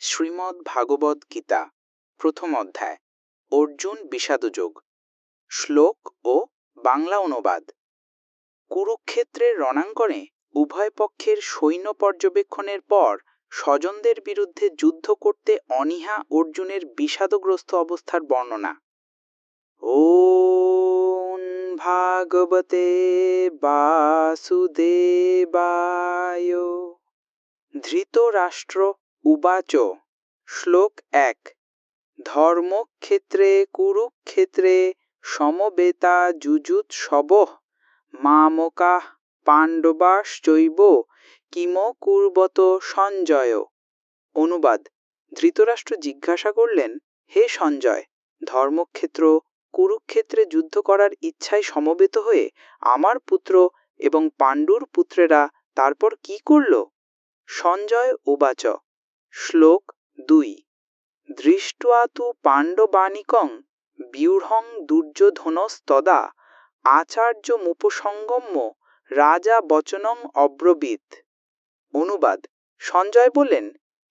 শ্রীমদ্ ভাগবত গীতা, প্রথম অধ্যায়, অর্জুন বিষাদযোগ, শ্লোক ও বাংলা অনুবাদ। কুরুক্ষেত্রের রণাঙ্গনে উভয় পক্ষের সৈন্য পর্যবেক্ষণের পর স্বজনদের বিরুদ্ধে যুদ্ধ করতে অনীহা অর্জুনের বিষাদগ্রস্ত অবস্থার বর্ণনা। ও ভাগবতে বাসুদেবায়। ধৃতরাষ্ট্র উবাচ, শ্লোক এক। ধর্মক্ষেত্রে, কুরুক্ষেত্রে, সমবেতা যুযুৎসব মামকাঃ পাণ্ডবাশ্চৈব কিম কুর্বত সঞ্জয়। অনুবাদ, ধৃতরাষ্ট্র জিজ্ঞাসা করলেন, হে সঞ্জয়, ধর্মক্ষেত্র, কুরুক্ষেত্রে যুদ্ধ করার ইচ্ছায় সমবেত হয়ে আমার পুত্র এবং পাণ্ডুর পুত্রেরা তারপর কি করল? সঞ্জয় উবাচ শ্লোক দুই। দৃষ্ট্বা তু পাণ্ডবানিকং ব্যূঢ়ং দুর্যোধনস্তদা আচার্যমুপসঙ্গম্য রাজা বচনং অব্রবীত। অনুবাদ, সঞ্জয় বললেন,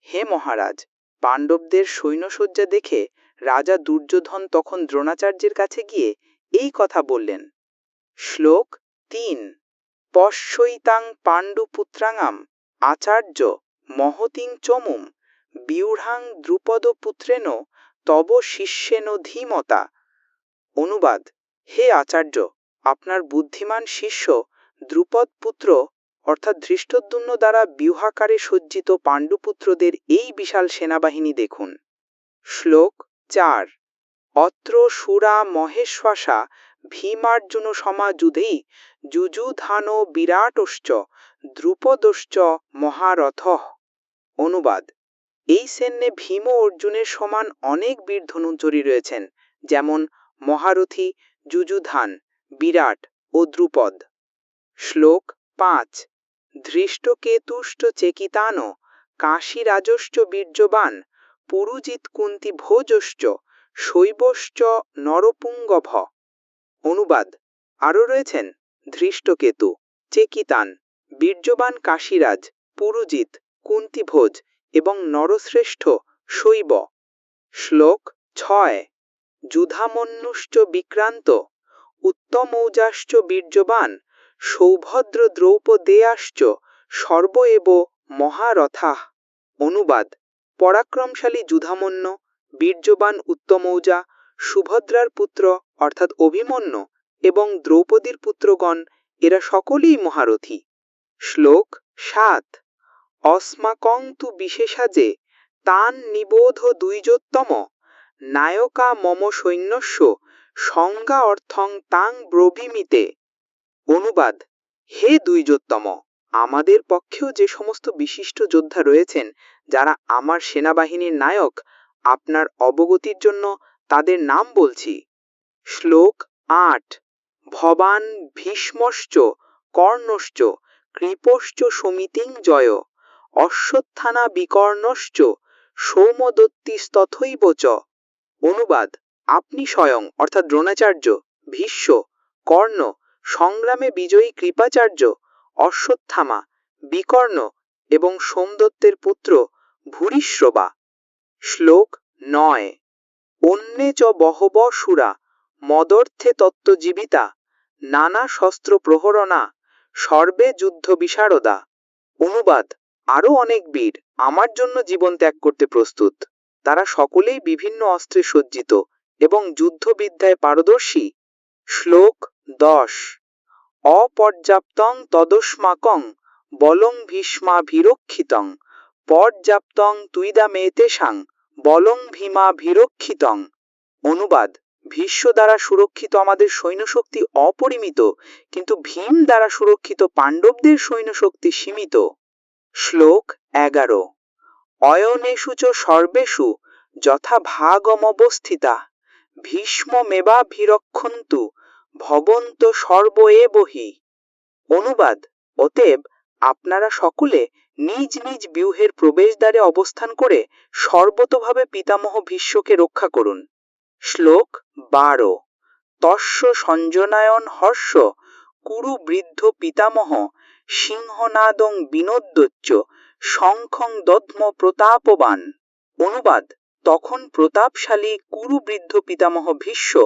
হে মহারাজ, পাণ্ডবদের সৈন্যসজ্জা দেখে রাজা দুর্যোধন তখন দ্রোণাচার্যের কাছে গিয়ে এই কথা বললেন। শ্লোক তিন। পশ্যইতাং পাণ্ডুপুত্রাঙাম আচার্য মহতিং চমুম বিউঢ়াং দ্রুপদপুত্রেন তব শিষ্যেন ধীমতা। অনুবাদ, হে আচার্য, আপনার বুদ্ধিমান শিষ্য দ্রুপদ পুত্র অর্থাৎ ধৃষ্টদ্যুম্ন দ্বারা বিউহাকারে সজ্জিত পাণ্ডুপুত্রদের এই বিশাল সেনাবাহিনী দেখুন। শ্লোক চার, অত্র সুরা মহেশ্বাসা ভীমার্জুন সমাযুধেই যুযুধান বিরাটশ্চ দ্রুপদশ্চ মহারথ। অনুবাদ এই সেন্নে ভীম অর্জুনের সমান অনেক বীর ধনুঞ্চরী রয়েছেন, যেমন মহারথী যুযুধান, বিরাট ও দ্রুপদ। শ্লোক পাঁচ, ধৃষ্টকেতুষ্ট চেকিতান কাশীরাজশ্চ বীর্যবান, পুরুজিৎ কুন্তি ভোজশ্চ, শৈবশ্চ নরপুঙ্গভ। অনুবাদ, আরও রয়েছেন, ধৃষ্টকেতু, চেকিতান, বীর্যবান কাশীরাজ, পুরুজিৎ কুন্তিভোজ এবং নরশ্রেষ্ঠ শৈব। শ্লোক ছয়, যুধামন্যুশ্চ বিক্রান্ত, উত্তমৌজাশ্চ বীর্যবান, সৌভদ্র দ্রৌপদেয়াশ্চ সর্ব এব মহারথাঃ। অনুবাদ, পরাক্রমশালী যুধামন্য, বীর্যবান উত্তমৌজা, সুভদ্রার পুত্র, অর্থাৎ অভিমন্যু, এবং দ্রৌপদীর পুত্রগণ, এরা সকলেই মহারথী। শ্লোক সাত অস্মাকং তু বিশেষাজে তান নিবোধ দ্বিজোত্তম নায়কা মম সৈন্যস্য, সংজ্ঞা অর্থং তাং ব্রবীমিতে। অনুবাদ, হে দ্বিজোত্তম আমাদের পক্ষেও যে সমস্ত বিশিষ্ট যোদ্ধা রয়েছেন, যারা আমার সেনাবাহিনীর নায়ক, আপনার অবগতির জন্য তাদের নাম বলছি। শ্লোক আট, ভবান ভীষ্মশ্চ, কর্ণশ্চ, কৃপশ্চ সমিতিং জয়। অশ্বত্থানা বিকর্ণশ্চ সৌমদত্তিস্তথৈব চ অনুবাদ, আপনি স্বয়ং, অর্থাৎ দ্রোণাচার্য, ভীষ্ম, কর্ণ, সংগ্রামে বিজয়ী কৃপাচার্য, অশ্বত্থামা, বিকর্ণ এবং সোমদত্তের পুত্র ভূরিশ্রবা। শ্লোক নয়। অন্যে চ বহব সুরা, মদর্থে তত্ত্বজীবিতা, নানা শস্ত্র প্রহরণা সর্বে যুদ্ধ বিশারদা অনুবাদ আরও অনেক বীর আমার জন্য জীবন ত্যাগ করতে প্রস্তুত। তারা সকলেই বিভিন্ন অস্ত্রে সজ্জিত এবং যুদ্ধবিদ্যায় পারদর্শী। শ্লোক দশ। অপর্যাপ্তং তদস্মাকং বলং ভীষ্মা ভীরক্ষিতং পর্যাপ্তং তুইদামেতেসাং বলং ভীমা ভীরক্ষিতং অনুবাদ, ভীষ্ম দ্বারা সুরক্ষিত আমাদের সৈন্যশক্তি অপরিমিত, কিন্তু ভীম দ্বারা সুরক্ষিত পাণ্ডবদের সৈন্যশক্তি সীমিত। শ্লোক এগারো। অয়নেষু সর্বেষু যথা ভাগমবস্থিতা ভীষ্মমেবাভিরক্ষন্তু ভবন্ত সর্ব এ বহি অনুবাদ, অতএব আপনারা সকলে নিজ নিজ ব্যূহের প্রবেশদ্বারে অবস্থান করে সর্বতভাবে পিতামহ ভীষ্মকে রক্ষা করুন। শ্লোক বারো। তস্য সঞ্জনায়ন হর্ষ কুরু বৃদ্ধ পিতামহ সিংহনাদং বিনোদ্যোচ্চ শঙ্খং দধ্ম প্রতাপবান। অনুবাদ, তখন প্রতাপশালী কুরুবৃদ্ধ পিতামহ ভীষ্ম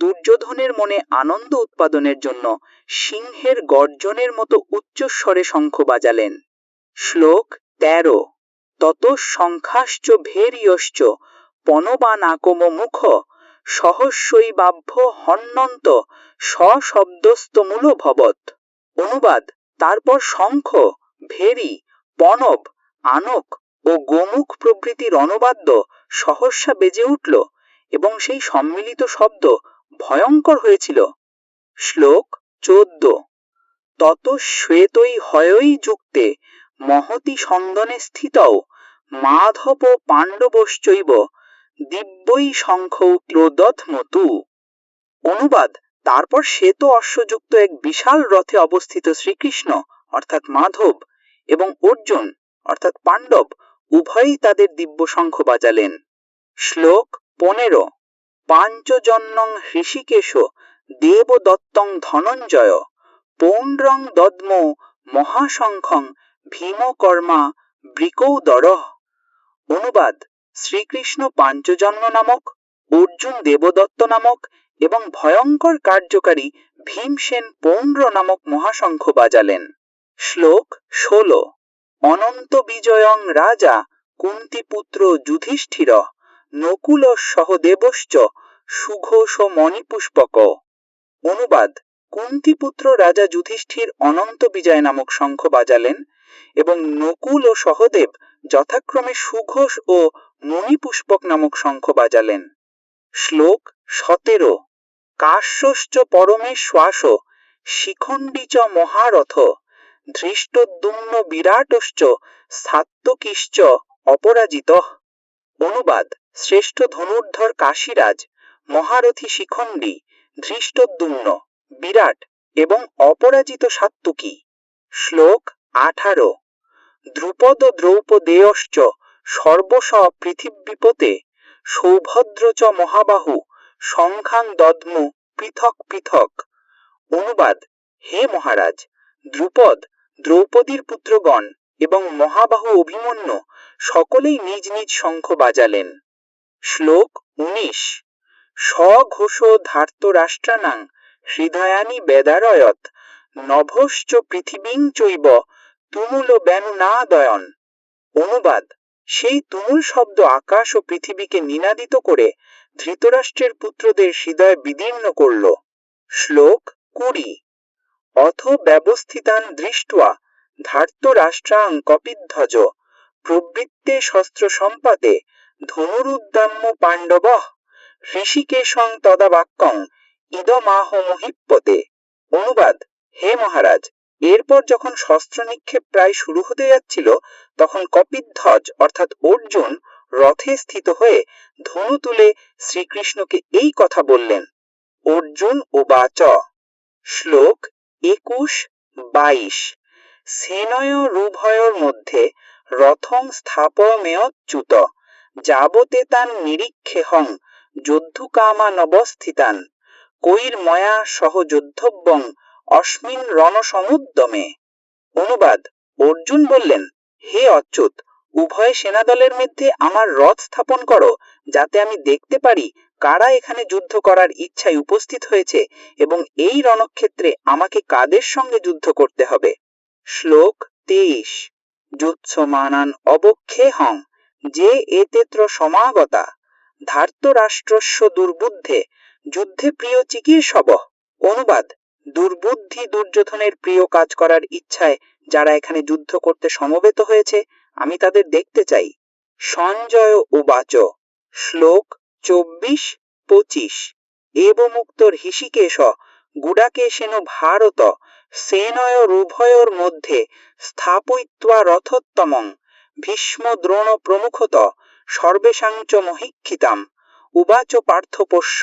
দুর্যোধনের মনে আনন্দ উৎপাদনের জন্য সিংহের গর্জনের মতো উচ্চস্বরে শঙ্খ বাজালেন। শ্লোক তেরো তত সংখ্যাশ্চ ভেরিয়শ্চ পনবানাকম মুখ সহস্যৈবাভ্য হন্নন্ত সশব্দস্তমূল ভবৎ অনুবাদ তারপর শঙ্খ, ভেরি পনব আনক ও গোমুখ প্রভৃতি রণবাদ্য সহস্যা বেজে উঠল এবং সেই সম্মিলিত শব্দ ভয়ঙ্কর হয়েছিল। শ্লোক চোদ্দ। তত শ্বেতই হয়ই যুক্তে মহতি সন্দনে স্থিতও মাধব পাণ্ডবশ্চৈব দিব্যই শঙ্খ ক্রোদৎমতু অনুবাদ তারপর শ্বেত অশ্বযুক্ত এক বিশাল রথে অবস্থিত শ্রীকৃষ্ণ, অর্থাৎ মাধব, এবং অর্জুন, অর্থাৎ পাণ্ডব, উভয়ই তাদের দিব্য শঙ্খ বাজালেন। শ্লোক পনেরো, পাঞ্চজন্যং হৃষিকেশ দেবদত্তং ধনঞ্জয়, পৌণ্ড্রং দদ্ম মহাশঙ্খং ভীমকর্মা বৃকৌদর। অনুবাদ, শ্রীকৃষ্ণ পাঞ্চজন্ম নামক, অর্জুন দেবদত্ত নামক এবং ভয়ঙ্কর কার্যকারী ভীমসেন পৌণ্ড্র নামক মহাশঙ্খ বাজালেন। শ্লোক ষোলো। অনন্ত বিজয়ং রাজা কুন্তিপুত্র যুধিষ্ঠির নকুল সহদেবশ্চ সুঘোষ মণিপুষ্পক। অনুবাদ, কুন্তিপুত্র রাজা যুধিষ্ঠির অনন্ত বিজয় নামক শঙ্খ বাজালেন এবং নকুল ও সহদেব যথাক্রমে সুঘোষ ও মণিপুষ্পক নামক শঙ্খ বাজালেন। শ্লোক সতেরো। কাশ্যশ্চ পরমে শ্বাস, শিখণ্ডী চ মহারথ, ধৃষ্টদ্যুম্ন বিরাটশ্চ সাত্তকিশ্চ অপরাজিত। অনুবাদ, শ্রেষ্ঠ ধনুর্ধর কাশীরাজ, মহারথী শিখণ্ডী, ধৃষ্টদ্যুম্ন, বিরাট এবং অপরাজিত সাত্তুকী শ্লোক আঠারো। দ্রুপদ দ্রৌপদেয়শ্চ সর্বস পৃথিবীপতে, সৌভদ্র চ মহাবাহু সংখ্যাং দদ্মু পৃথক পৃথক। অনুবাদ, হে মহারাজ, দ্রুপদ, দ্রৌপদীর পুত্রগণ এবং মহাবাহু অভিমন্যু সকলেই নিজ নিজ শঙ্খ বাজালেন। শ্লোক উনিশ, স্বঘোষ ধার্ত রাষ্ট্রানাং হৃদয়ানি বেদারয়ত নভশ্চ পৃথিবীং চৈব তুমুল দয়ন অনুবাদ সেই তুমুল শব্দ আকাশ ও পৃথিবীকে নিনাদিত করে ধৃতরাষ্ট্রের পুত্রদের হৃদয় বিদীর্ণ করল। শ্লোক কুড়ি। অথ ব্যবস্থিতান দৃষ্ট্বা ধার্তরাষ্ট্রাং কপিধ্বজ প্রবৃত্তে শস্ত্র সম্পাতে ধনুরুদ্দাম্য পাণ্ডব ঋষিকেশং তদা বাক্যং ইদমাহ মহিপ্পতে। অনুবাদ, হে মহারাজ। এরপর যখন শস্ত্র নিক্ষেপ প্রায় শুরু হতে যাচ্ছিল, তখন কপিধ্বজ, অর্থাৎ অর্জুন, রথে স্থিত হয়ে ধনু তুলে শ্রীকৃষ্ণকে এই কথা বললেন, অর্জুন ও বাচ শ্লোক একুশ বাইশ, সেনয় রুভয়র মধ্যে রথং স্থাপমেয়চ্যুত যাবতে তান নিরীক্ষে হং নবস্থিতান কৈর ময়া সহ অস্মিন রণসমুদ্যমে অনুবাদ, অর্জুন বললেন, হে অচ্যুত, উভয় সেনাদলের মধ্যে আমার রথ স্থাপন করো, যাতে আমি দেখতে পারি কারা এখানে যুদ্ধ করার ইচ্ছায় উপস্থিত হয়েছে এবং এই রণক্ষেত্রে আমাকে কাদের সঙ্গে যুদ্ধ করতে হবে? শ্লোক তেইশ। যুৎসমানান অবক্ষে হং যে এতেত্র সমাগতা ধার্তরাষ্ট্রস্য দুর্বুদ্ধে, যুদ্ধে প্রিয় চিকিৎসব অনুবাদ দুর্বুদ্ধি দুর্যোধনের প্রিয় কাজ করার ইচ্ছায় যারা এখানে যুদ্ধ করতে সমবেত হয়েছে, আমি তাদের দেখতে চাই। সঞ্জয় উবাচ শ্লোক চব্বিশ, পঁচিশ। এবমুক্তর হিষিকেশ গুডাকেশেন ভারত, সেনয় রুভয়র মধ্যে স্থাপয়িত্বা রথোত্তমং, ভীষ্ম দ্রোণ প্রমুখত সর্বেশাঞ্চ মহিক্ষিতাম, উবাচ পার্থপোষ্য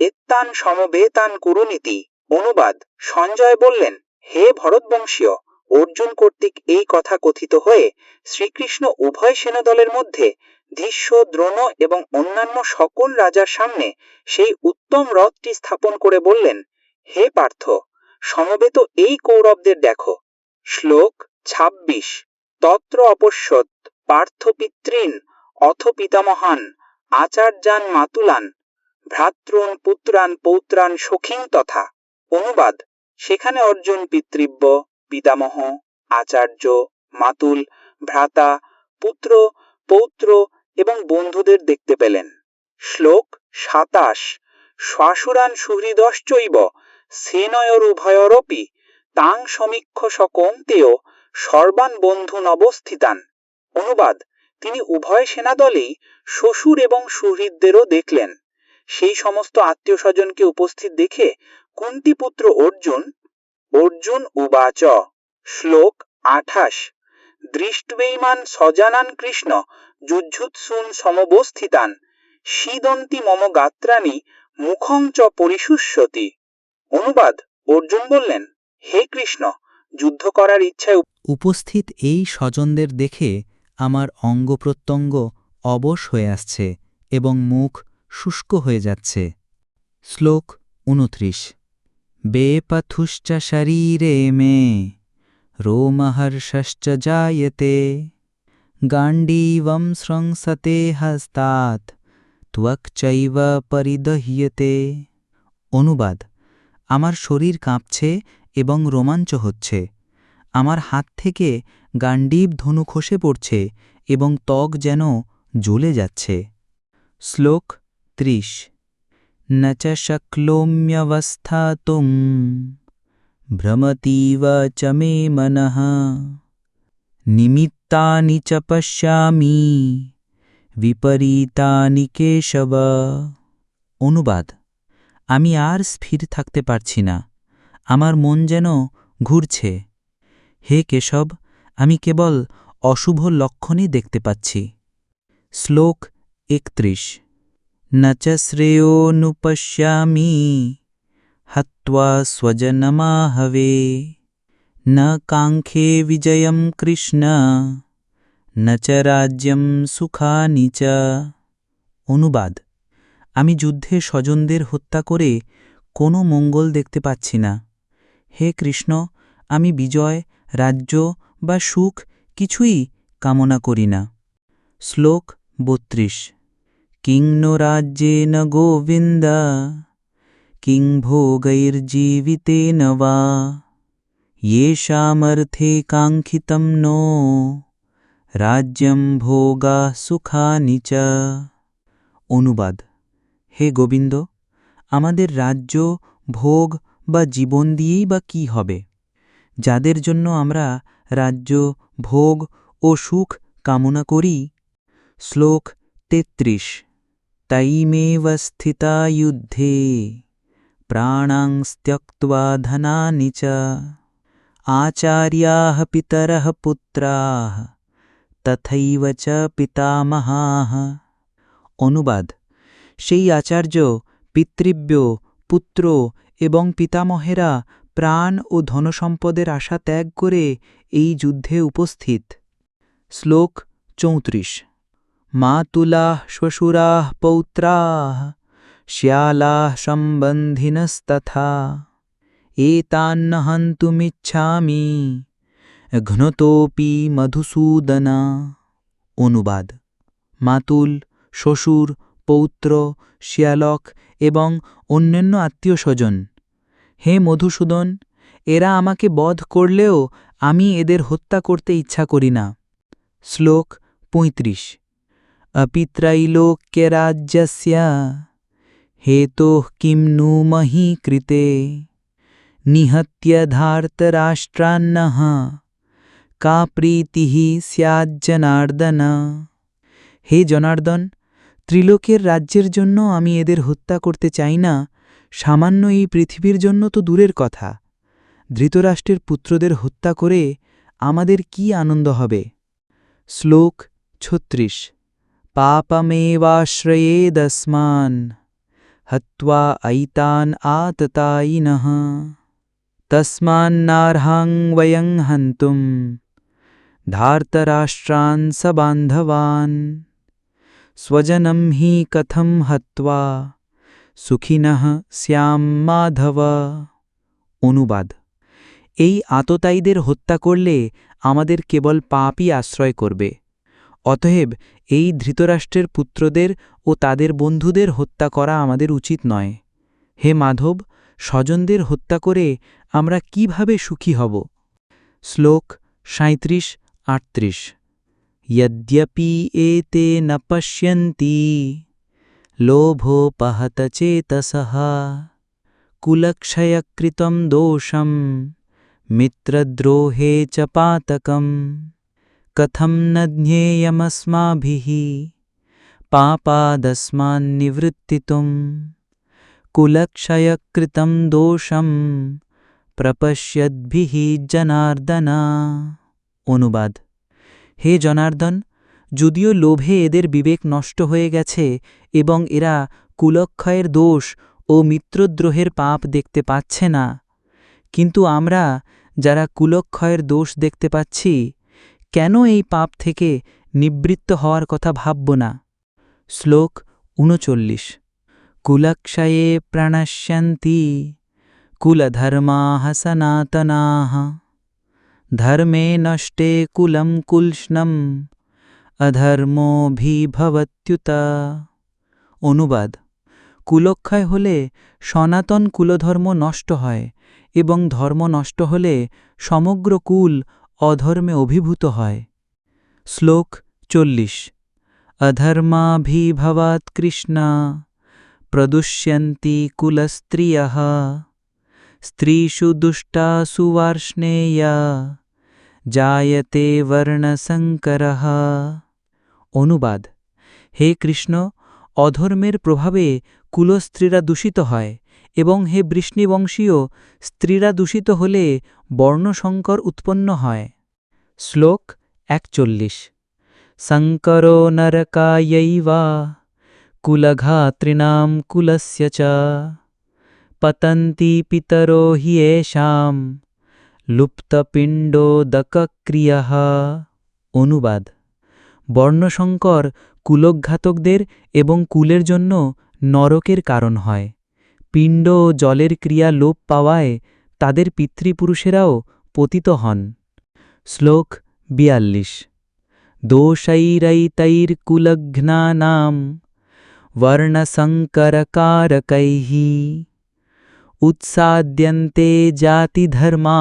এত্তান সমবেতান কুরুনীতি। অনুবাদ। সঞ্জয় বললেন, হে ভরতবংশীয়, অর্জুন কর্তৃক এই কথা কথিত হয়ে শ্রীকৃষ্ণ উভয় সেনাদলের মধ্যে ধীষ্য দ্রোণ এবং অন্যান্য সকল রাজার সামনে সেই উত্তম রথটি স্থাপন করে বললেন, হে পার্থ, সমবেত এই কৌরবদের দেখো। শ্লোক ২৬ তত্র অপশ্যত পার্থ পিতৃন অথ পিতামহান, আচার্যান মাতুলান ভ্রাতৃন পুত্রান পৌত্রান সখীন তথা। অনুবাদ। সেখানে অর্জুন, পিতৃব্য, পিতামহ, আচার্য, মাতুল, ভ্রাতা, পুত্র, পৌত্র এবং বন্ধুদের দেখতে পেলেন। শ্লোক সাতাশ। শ্বাসুরান সুহৃদশ্চৈব সেনয়র উভয়রপি তাং সমীক্ষ সকন্তেয়, সর্বান বন্ধুন অবস্থিতান অনুবাদ। তিনি উভয় সেনাদলেই শ্বশুর এবং সুহৃদদেরও দেখলেন। সেই সমস্ত আত্মীয় স্বজনকে উপস্থিত দেখে কুন্তিপুত্র অর্জুন অর্জুন উবাচ, শ্লোক আঠাশ। দৃষ্টবেইমান সজানান কৃষ্ণ, যুদ্ধুৎসুন সমবস্থিতান শীদন্তি মম গাত্রানি মুখং চ পরিশুষ্যতি। অনুবাদ, অর্জুন বললেন, হে কৃষ্ণ, যুদ্ধ করার ইচ্ছায় উপস্থিত এই স্বজনদের দেখে আমার অঙ্গ প্রত্যঙ্গ অবশ হয়ে আসছে এবং মুখ শুষ্ক হয়ে যাচ্ছে। শ্লোক উনত্রিশ। বেপথুশ্চ শরীরে মে, রোমহর্ষশ্চ জায়তে গাণ্ডীবং স্রংসতে হস্তাৎ ত্বকচৈব পরিদহ্যতে। অনুবাদ, আমার শরীর কাঁপছে এবং রোমাঞ্চ হচ্ছে। আমার হাত থেকে গাণ্ডীব ধনু খসে পড়ছে এবং ত্বক যেন জ্বলে যাচ্ছে। শ্লোক ত্রিশ। চ শক্লোম্যবস্থাতুম ভ্রমতীব চ মে মনঃ নিমিত্তানি চ পশ্যামি বিপরীতানি কেশব অনুবাদ। আমি আর স্থির থাকতে পারছি না। আমার মন যেন ঘুরছে। হে কেশব, আমি কেবল অশুভ লক্ষণই দেখতে পাচ্ছি। শ্লোক একত্রিশ। শ্রেয়োনুপশ্যামি হত্বা স্বজনমাহবে ন কাঙ্ক্ষে বিজয়ম কৃষ্ণ ন চ রাজ্যম সুখানি চ অনুবাদ। আমি যুদ্ধে স্বজনদের হত্যা করে কোনো মঙ্গল দেখতে পাচ্ছি না। হে কৃষ্ণ, আমি বিজয়, রাজ্য বা সুখ কিছুই কামনা করি না। শ্লোক বত্রিশ। কিং নো রাজ্যেন গোবিন্দ কিং ভোগৈর্জীবিতেন বা येषामर्थे কাঙ্ক্ষিতম নো রাজ্যম ভোগা সুখানি চ অনুবাদ হে গোবিন্দ আমাদের রাজ্য ভোগ বা জীবন দিয়েই বা কি হবে যাদের জন্য আমরা রাজ্য ভোগ ও সুখ কামনা করি শ্লোক তেত্রিশ তৈমেব স্থিতা যুদ্ধে ত্যক্ত্বা ধনানি চ আচার্যাः পিতরः তথৈব চ অনুবাদ সেই আচার্য, পিতৃব্য, পুত্র এবং পিতামহেরা প্রাণ ও ধনসম্পদের আশা ত্যাগ করে এই যুদ্ধে উপস্থিত। শ্লোক চৌত্রিশ। মাতুলাः শ্বশুরাः পৌত্রাः শ্যালাः সম্বন্ধিনস্তথা এতান্ন হন্তুমিচ্ছামি ঘ্নতোপি মধুসূদনা অনুবাদ মাতুল শ্বশুর পৌত্র শিয়ালক এবং অন্যান্য আত্মীয় স্বজন হে মধুসূদন, এরা আমাকে বধ করলেও আমি এদের হত্যা করতে ইচ্ছা করি না। শ্লোক পঁয়ত্রিশ। অপিত্রৈলোক্যরাজ্যস্য হেতোঃ কিম নু মহি কৃতে নিহত্য ধার্তরাষ্ট্রান্নঃ কা প্রীতিঃ স্যাজ্জনার্দন হে জনার্দন ত্রিলোকের রাজ্যের জন্য আমি এদের হত্যা করতে চাই না। সামান্য এই পৃথিবীর জন্য তো দূরের কথা। ধৃতরাষ্ট্রের পুত্রদের হত্যা করে আমাদের কি আনন্দ হবে? শ্লোক ছত্রিশ। পাপমেবাশ্রয়েদস্মান হত্বা ऐतान् आततायिनः तस्मान्नार्हां वयं हन्तुं धार्तराष्ट्रान् सबान्धवान् स्वजनं हि कथं हत्वा সুখিনঃ শ্যাম মাধব অনুবাদ এই আততায়ীদের হত্যা করলে আমাদের কেবল পাপই আশ্রয় করবে অতএব এই ধৃতরাষ্ট্রের পুত্রদের ও তাদের বন্ধুদের হত্যা করা আমাদের উচিত নয় হে মাধব স্বজনদের হত্যা করে আমরা কিভাবে সুখী হব শ্লোক সাঁত্রিশ আটত্রিশ यद्यपि एते न पश्यन्ति लोभोपहतचेतसः कुलक्षयकृतं दोषं मित्रद्रोहे च पातकं कथं न ज्ञेयमस्माभिः पापादस्मान्निवृत्तितुं कुलक्षयकृतं दोषं প্রপশ্যদ্ভিः জনার্দনা অনুবাদ হে জনার্দন যদিও লোভে এদের বিবেক নষ্ট হয়ে গেছে এবং এরা কুলক্ষয়ের দোষ ও মিত্রদ্রোহের পাপ দেখতে পাচ্ছে না কিন্তু আমরা যারা কুলক্ষয়ের দোষ দেখতে পাচ্ছি কেন এই পাপ থেকে নিবৃত্ত হওয়ার কথা ভাবব না? শ্লোক উনচল্লিশ। কুলক্ষয়ে প্রাণশ্যন্তি কুলধর্মাः সনাতনাः ধর্মে নষ্টে কুলম কুলষ্ণম অধর্মোভিভবত্যুত অনুবাদ। কুলক্ষয় হলে সনাতন কুলধর্ম নষ্ট হয় এবং ধর্ম নষ্ট হলে সমগ্র কুল অধর্মে অভিভূত হয়। শ্লোক চল্লিশ। অধর্মাভিভবাৎ কৃষ্ণা, প্রদুষ্যন্তি কুলস্ত্রিয়ः, স্ত্রীষু দুষ্টা সুবার্ষ্ণেয়া জায়তে বর্ণসঙ্করঃ অনুবাদ। হে কৃষ্ণ, অধর্মের প্রভাবে কুলস্ত্রীরা দূষিত হয় এবং হে বৃষ্ণিবংশীয়, স্ত্রীরা দূষিত হলে বর্ণসংকর উৎপন্ন হয়। শ্লোক একচল্লিশ। শঙ্করো নরকায়ৈবা কুলঘাতৃণাম কুলস্য চ। পতন্তি পিতরো হি এষাম লুপ্তপিণ্ডোদকক্রিয়ঃ অনুবাদ। বর্ণসংকর কুলঘাতকদের এবং কুলের জন্য নরকের কারণ হয়। পিণ্ড ও জলের ক্রিয়া লোপ পাওয়ায় তাদের পিতৃপুরুষেরাও পতিত হন। শ্লোক বিয়াল্লিশ। দোষৈরৈতৈর্কুলঘ্নানাম বর্ণসঙ্করকারকৈ উৎসাদ্যন্তে জাতিধর্মা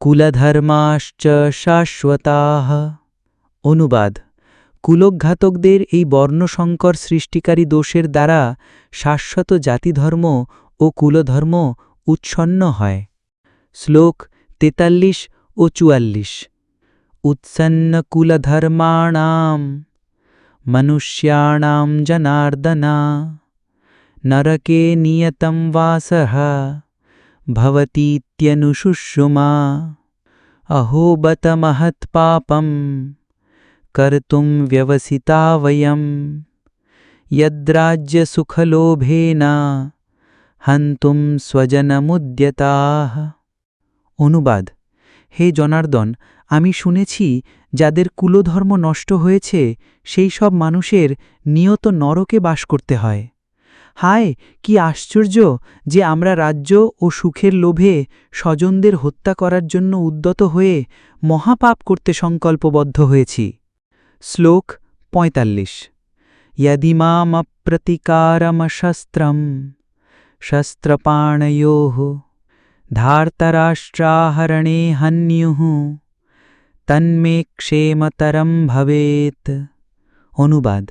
কুলধর্মাশ্চ শাশ্বতাহ অনুবাদ। কুলঘাতকদের এই বর্ণসঙ্কর সৃষ্টিকারী দোষের দ্বারা শাশ্বত জাতিধর্ম ও কুলধর্ম উৎসন্ন হয় শ্লোক তেতাল্লিশ ও চুয়াল্লিশ উৎসন্ন কুলধর্মাণাম মনুষ্যাণাম জনার্দনা নরকে নিয়তম বাসহ ভবতীত্যনুশুষুমা अहो बत महत्पापं कर्तुं व्यवसिता वयम् यद्राज्यसुखलोभेन হন্তুম স্বজনমুদ্যতাহ অনুবাদ হে জনার্দন আমি শুনেছি যাদের কুলধর্ম নষ্ট হয়েছে সেই সব মানুষের নিয়ত নরকে বাস করতে হয় হায় কি আশ্চর্য যে আমরা রাজ্য ও সুখের লোভে স্বজনদের হত্যা করার জন্য উদ্যত হয়ে মহাপাপ করতে সংকল্পবদ্ধ হয়েছি শ্লোক পঁয়তাল্লিশ यदिमामप्रतिकारमशस्त्रं शस्त्रपाणयोः धार्तराष्ट्राहरणे हन्युः তন্মে ক্ষেমতরম ভবেত অনুবাদ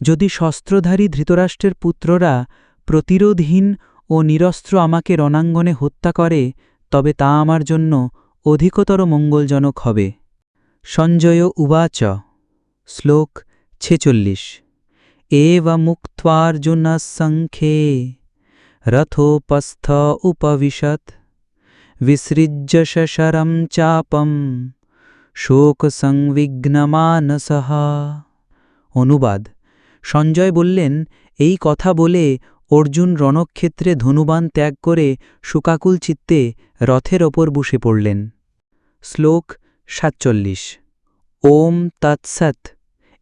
যদি শস্ত্রধারী ধৃতরাষ্ট্রের পুত্ররা প্রতিরোধহীন ও নিরস্ত্র আমাকে রণাঙ্গনে হত্যা করে তবে তা আমার জন্য অধিকতর মঙ্গলজনক হবে সঞ্জয় উবাচ শ্লোক ছেচল্লিশ মুক্তার্জুনসংখ্যে রথোপস্থ উপবিশত বিসৃজ্য শশরম চাপম শোকসংবিঘ্নমানসহ অনুবাদ। সঞ্জয় বললেন, এই কথা বলে অর্জুন রণক্ষেত্রে ধনুবান ত্যাগ করে শোকাকুল চিত্তে রথের ওপর বসে পড়লেন। শ্লোক সাতচল্লিশ। ওম তৎসৎ।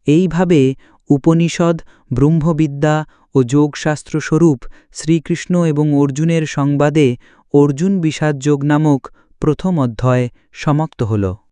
এইভাবে উপনিষদ, ব্রহ্মবিদ্যা ও যোগশাস্ত্র স্বরূপ শ্রীকৃষ্ণ এবং অর্জুনের সংবাদে অর্জুন বিষাদযোগ নামক প্রথম অধ্যায় সমাপ্ত হল।